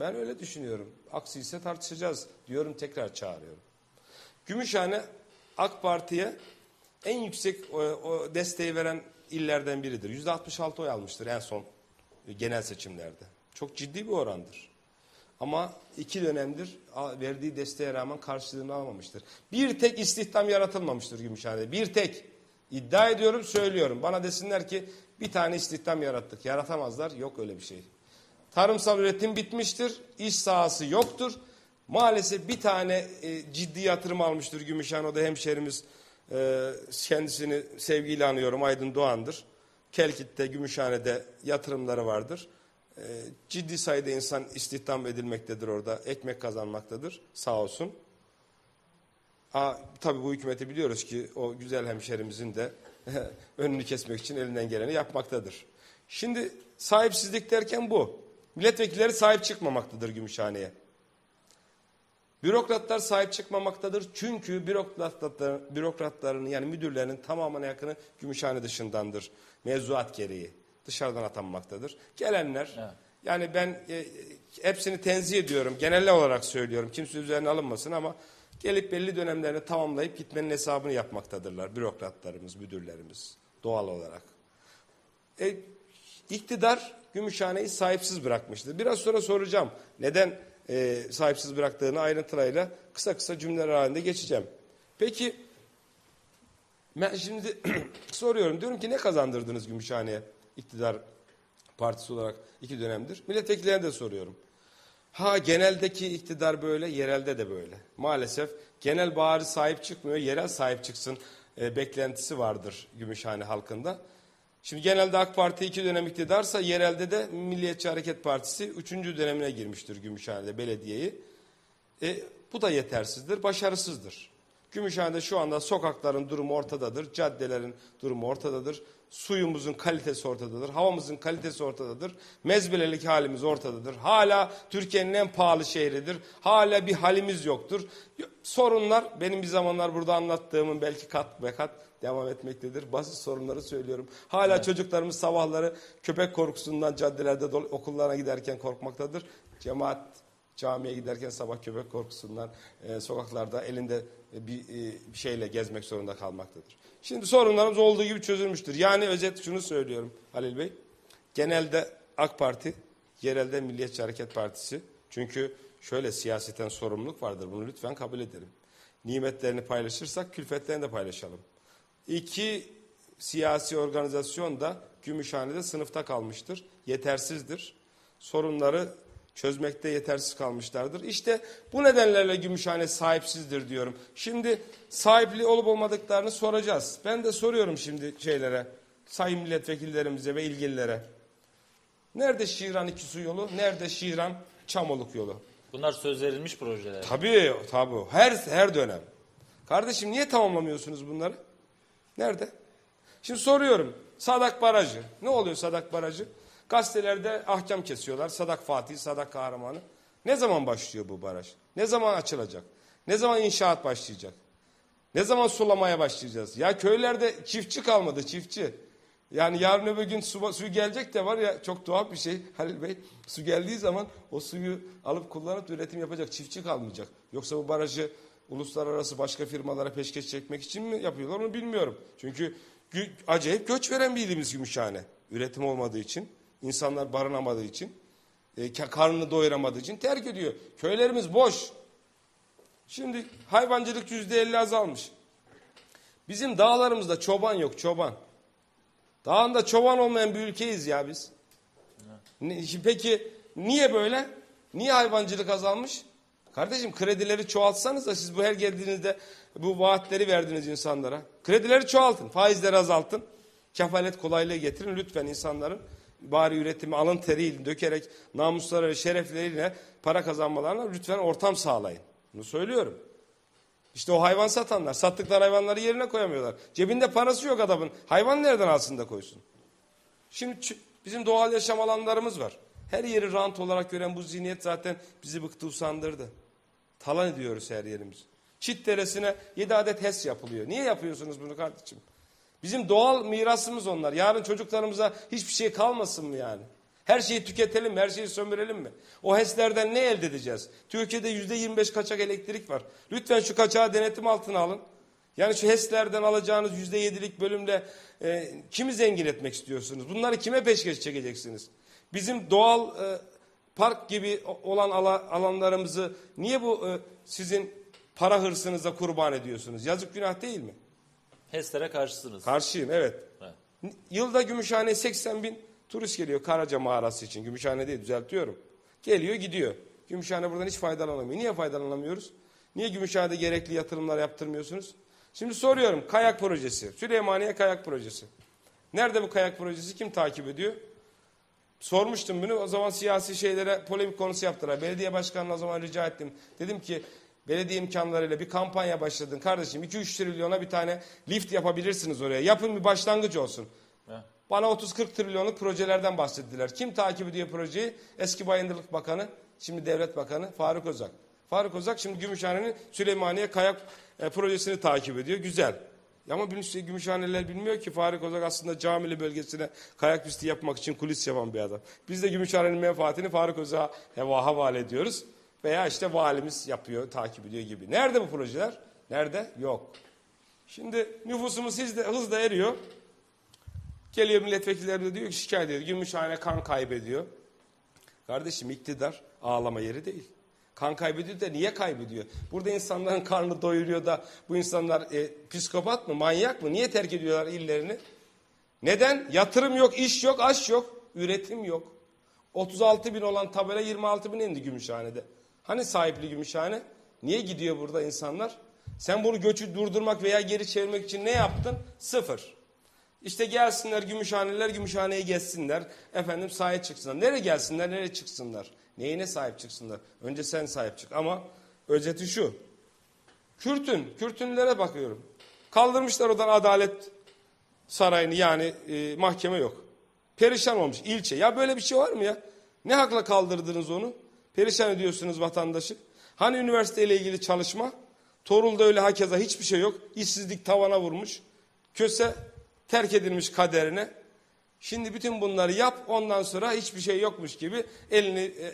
Ben öyle düşünüyorum. Aksi ise tartışacağız diyorum tekrar çağırıyorum. Gümüşhane AK Parti'ye en yüksek o desteği veren illerden biridir. Yüzde 66 oy almıştır en son genel seçimlerde. Çok ciddi bir orandır. Ama iki dönemdir verdiği desteğe rağmen karşılığını almamıştır. Bir tek istihdam yaratılmamıştır Gümüşhane'de. Bir tek. İddia ediyorum söylüyorum. Bana desinler ki bir tane istihdam yarattık. Yaratamazlar. Yok öyle bir şey. Tarımsal üretim bitmiştir. İş sahası yoktur. Maalesef bir tane e, ciddi yatırım almıştır Gümüşhane. O da hemşerimiz e, kendisini sevgiyle anıyorum Aydın Doğan'dır. Kelkit'te, Gümüşhane'de yatırımları vardır. E, ciddi sayıda insan istihdam edilmektedir orada. Ekmek kazanmaktadır. Sağ olsun. Aa, tabii bu hükümeti biliyoruz ki o güzel hemşerimizin de önünü kesmek için elinden geleni yapmaktadır. Şimdi sahipsizlik derken bu. Milletvekilleri sahip çıkmamaktadır Gümüşhane'ye. Bürokratlar sahip çıkmamaktadır. Çünkü bürokratlar, bürokratların yani müdürlerinin tamamına yakını Gümüşhane dışındandır. Mevzuat gereği. Dışarıdan atanmaktadır. Gelenler evet. yani ben e, hepsini tenzih ediyorum. Genel olarak söylüyorum. Kimse üzerine alınmasın ama gelip belli dönemlerini tamamlayıp gitmenin hesabını yapmaktadırlar. Bürokratlarımız, müdürlerimiz doğal olarak. E, iktidar Gümüşhane'yi sahipsiz bırakmıştır. Biraz sonra soracağım. Neden e, sahipsiz bıraktığını ayrıntılarıyla kısa kısa cümleler halinde geçeceğim. Peki ben şimdi soruyorum. Diyorum ki ne kazandırdınız Gümüşhane'ye iktidar partisi olarak iki dönemdir? Milletvekillerine de soruyorum. Ha geneldeki iktidar böyle, yerelde de böyle. Maalesef genel bağırı sahip çıkmıyor, yerel sahip çıksın e, beklentisi vardır Gümüşhane halkında. Şimdi genelde AK Parti iki dönem iktidarsa yerelde de Milliyetçi Hareket Partisi üçüncü dönemine girmiştir Gümüşhane'de belediyeyi. E, bu da yetersizdir, başarısızdır. Gümüşhane'de şu anda sokakların durumu ortadadır, caddelerin durumu ortadadır. Suyumuzun kalitesi ortadadır, havamızın kalitesi ortadadır. Mezbelelik halimiz ortadadır. Hala Türkiye'nin en pahalı şehridir. Hala bir halimiz yoktur. Sorunlar benim bir zamanlar burada anlattığımın belki kat be kat devam etmektedir. Basit sorunları söylüyorum. Hala evet. çocuklarımız sabahları köpek korkusundan caddelerde okullarına giderken korkmaktadır. Cemaat camiye giderken sabah köpek korkusundan e, sokaklarda elinde bir, e, bir şeyle gezmek zorunda kalmaktadır. Şimdi sorunlarımız olduğu gibi çözülmüştür. Yani özet şunu söylüyorum Halil Bey. Genelde AK Parti, yerelde Milliyetçi Hareket Partisi. Çünkü şöyle siyaseten sorumluluk vardır. Bunu lütfen kabul edelim. Nimetlerini paylaşırsak külfetlerini de paylaşalım. İki siyasi organizasyon da Gümüşhane'de sınıfta kalmıştır. Yetersizdir. Sorunları çözmekte yetersiz kalmışlardır. İşte bu nedenlerle Gümüşhane sahipsizdir diyorum. Şimdi sahipli olup olmadıklarını soracağız. Ben de soruyorum şimdi şeylere, sayın milletvekillerimize ve ilgililere. Nerede Şiran iki su yolu? Nerede Şiran Çamoluk yolu? Bunlar söz verilmiş projeler. Tabii tabii. Her, her dönem. Kardeşim niye tamamlamıyorsunuz bunları? Nerede? Şimdi soruyorum. Sadak Barajı. Ne oluyor Sadak Barajı? Gazetelerde ahkam kesiyorlar. Sadak Fatih, Sadak Kahramanı. Ne zaman başlıyor bu baraj? Ne zaman açılacak? Ne zaman inşaat başlayacak? Ne zaman sulamaya başlayacağız? Ya köylerde çiftçi kalmadı, çiftçi. Yani yarın öbür gün su, su gelecek de var ya çok tuhaf bir şey Halil Bey. Su geldiği zaman o suyu alıp kullanıp üretim yapacak çiftçi kalmayacak. Yoksa bu barajı uluslararası başka firmalara peşkeş çekmek için mi yapıyorlar onu bilmiyorum. Çünkü acayip göç veren bir ilimiz Gümüşhane. Üretim olmadığı için, insanlar barınamadığı için, e, karnını doyuramadığı için terk ediyor. Köylerimiz boş. Şimdi hayvancılık yüzde elli azalmış. Bizim dağlarımızda çoban yok çoban. Dağında çoban olmayan bir ülkeyiz ya biz. Peki niye böyle? Niye hayvancılık azalmış? Kardeşim kredileri çoğaltsanız da siz bu her geldiğinizde bu vaatleri verdiniz insanlara. Kredileri çoğaltın, faizleri azaltın. Kefalet kolaylığı getirin lütfen insanların bari üretimi alın teriyle dökerek namusları şerefleriyle para kazanmalarına lütfen ortam sağlayın. Bunu söylüyorum. İşte o hayvan satanlar sattıkları hayvanları yerine koyamıyorlar. Cebinde parası yok adamın. Hayvan nereden alsın da koysun? Şimdi bizim doğal yaşam alanlarımız var. Her yeri rant olarak gören bu zihniyet zaten bizi bıktı usandırdı. Talan ediyoruz her yerimiz. Çit deresine 7 adet HES yapılıyor. Niye yapıyorsunuz bunu kardeşim? Bizim doğal mirasımız onlar. Yarın çocuklarımıza hiçbir şey kalmasın mı yani? Her şeyi tüketelim? Her şeyi sömürelim mi? O HES'lerden ne elde edeceğiz? Türkiye'de yüzde 25 kaçak elektrik var. Lütfen şu kaçağı denetim altına alın. Yani şu HES'lerden alacağınız yüzde yedilik bölümle e, kimi zengin etmek istiyorsunuz? Bunları kime peşkeş çekeceksiniz? Bizim doğal e, park gibi olan ala- alanlarımızı niye bu e, sizin para hırsınıza kurban ediyorsunuz? Yazık günah değil mi? HES'lere karşısınız. Karşıyım evet. Evet. Yılda Gümüşhane'ye 80 bin turist geliyor Karaca mağarası için. Gümüşhane değil düzeltiyorum. Geliyor gidiyor. Gümüşhane buradan hiç faydalanamıyor. Niye faydalanamıyoruz? Niye Gümüşhane'de gerekli yatırımlar yaptırmıyorsunuz? Şimdi soruyorum kayak projesi. Süleymaniye kayak projesi. Nerede bu kayak projesi? Kim takip ediyor? Sormuştum bunu. O zaman siyasi şeylere polemik konusu yaptılar. Belediye başkanına o zaman rica ettim. Dedim ki belediye imkanlarıyla bir kampanya başladın. Kardeşim 2-3 trilyona bir tane lift yapabilirsiniz oraya. Yapın bir başlangıç olsun. Evet. Bana 30-40 trilyonluk projelerden bahsettiler. Kim takip ediyor projeyi? Eski Bayındırlık Bakanı, şimdi Devlet Bakanı Faruk Özak. Faruk Özak şimdi Gümüşhane'nin Süleymaniye kayak e, projesini takip ediyor. Güzel. Ama Gümüşhaneliler bilmiyor ki Faruk Özak aslında Camili bölgesine kayak pisti yapmak için kulis yapan bir adam. Biz de Gümüşhane'nin menfaatini Faruk heva havale ediyoruz. Veya işte valimiz yapıyor, takip ediyor gibi. Nerede bu projeler? Nerede? Yok. Şimdi nüfusumuz hızla, hızla eriyor. Geliyor milletvekilleri de diyor ki şikayet ediyor. Gümüşhane kan kaybediyor. Kardeşim iktidar ağlama yeri değil. Kan kaybediyor da niye kaybediyor? Burada insanların karnını doyuruyor da bu insanlar e, psikopat mı, manyak mı? Niye terk ediyorlar illerini? Neden? Yatırım yok, iş yok, aş yok, üretim yok. 36 bin olan tabela 26 bin indi Gümüşhane'de. Hani sahipli Gümüşhane? Niye gidiyor burada insanlar? Sen bunu göçü durdurmak veya geri çevirmek için ne yaptın? Sıfır. İşte gelsinler Gümüşhaneliler Gümüşhane'ye gezsinler. Efendim sahip çıksınlar. Nereye gelsinler, nereye çıksınlar? Neyine sahip çıksınlar? Önce sen sahip çık. Ama özeti şu. Kürtün, Kürtünlere bakıyorum. Kaldırmışlar oradan adalet sarayını yani e, mahkeme yok. Perişan olmuş ilçe. Ya böyle bir şey var mı ya? Ne hakla kaldırdınız onu? Perişan ediyorsunuz vatandaşı. Hani üniversiteyle ilgili çalışma? Torul'da öyle hakeza hiçbir şey yok. İşsizlik tavana vurmuş. Köse terk edilmiş kaderine. Şimdi bütün bunları yap ondan sonra hiçbir şey yokmuş gibi elini e,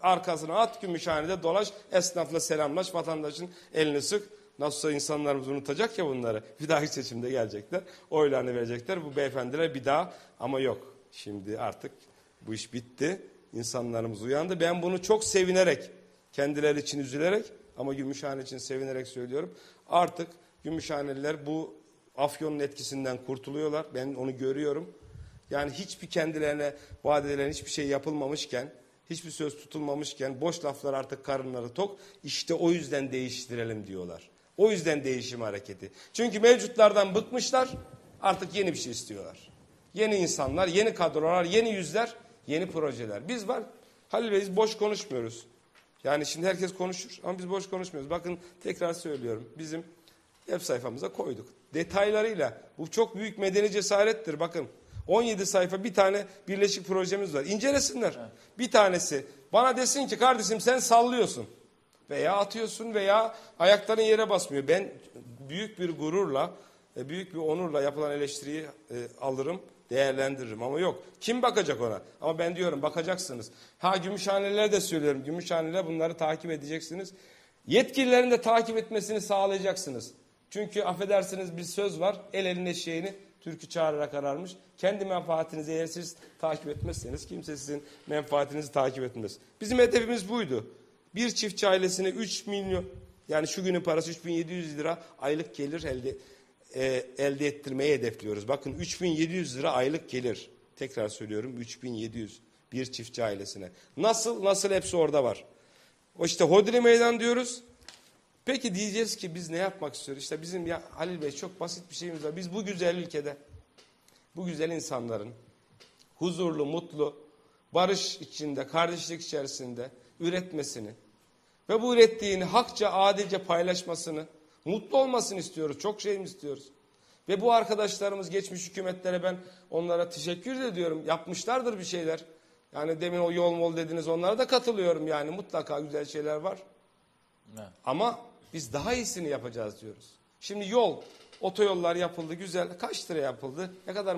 arkasına at gümüşhanede dolaş esnafla selamlaş vatandaşın elini sık. Nasılsa insanlarımız unutacak ya bunları. Bir dahaki seçimde gelecekler. Oylarını verecekler. Bu beyefendiler bir daha ama yok. Şimdi artık bu iş bitti. İnsanlarımız uyandı. Ben bunu çok sevinerek, kendileri için üzülerek ama Gümüşhane için sevinerek söylüyorum. Artık Gümüşhaneliler bu afyonun etkisinden kurtuluyorlar. Ben onu görüyorum. Yani hiçbir kendilerine vaat edilen hiçbir şey yapılmamışken, hiçbir söz tutulmamışken boş laflar artık karınları tok. İşte o yüzden değiştirelim diyorlar. O yüzden değişim hareketi. Çünkü mevcutlardan bıkmışlar artık yeni bir şey istiyorlar. Yeni insanlar, yeni kadrolar, yeni yüzler, yeni projeler. Biz var Halil Bey biz boş konuşmuyoruz. Yani şimdi herkes konuşur ama biz boş konuşmuyoruz. Bakın tekrar söylüyorum. Bizim web sayfamıza koyduk. Detaylarıyla. Bu çok büyük medeni cesarettir. Bakın 17 sayfa bir tane birleşik projemiz var. İncelesinler. Bir tanesi bana desin ki kardeşim sen sallıyorsun. Veya atıyorsun veya ayakların yere basmıyor. Ben büyük bir gururla, e, büyük bir onurla yapılan eleştiriyi e, alırım, değerlendiririm. Ama yok. Kim bakacak ona? Ama ben diyorum bakacaksınız. Ha Gümüşhaneliler de söylüyorum. Gümüşhaneliler bunları takip edeceksiniz. Yetkililerin de takip etmesini sağlayacaksınız. Çünkü affedersiniz bir söz var. El elin eşeğini türkü çağırarak ararmış. Kendi menfaatinizi eğer siz takip etmezseniz kimse sizin menfaatinizi takip etmez. Bizim hedefimiz buydu. Bir çiftçi ailesine 3 milyon yani şu günün parası 3700 lira aylık gelir elde e, elde ettirmeyi hedefliyoruz. Bakın 3700 lira aylık gelir. Tekrar söylüyorum 3700 bir çiftçi ailesine. Nasıl? Nasıl hepsi orada var. O işte Hodri Meydan diyoruz. Peki diyeceğiz ki biz ne yapmak istiyoruz? İşte bizim ya Halil Bey çok basit bir şeyimiz var. Biz bu güzel ülkede bu güzel insanların huzurlu, mutlu, barış içinde, kardeşlik içerisinde üretmesini ve bu ürettiğini hakça, adilce paylaşmasını, mutlu olmasını istiyoruz. Çok şey istiyoruz. Ve bu arkadaşlarımız geçmiş hükümetlere ben onlara teşekkür de ediyorum. Yapmışlardır bir şeyler. Yani demin o yol mol dediniz onlara da katılıyorum yani mutlaka güzel şeyler var. Evet. Ama biz daha iyisini yapacağız diyoruz. Şimdi yol, otoyollar yapıldı güzel. Kaç lira yapıldı? Ne kadar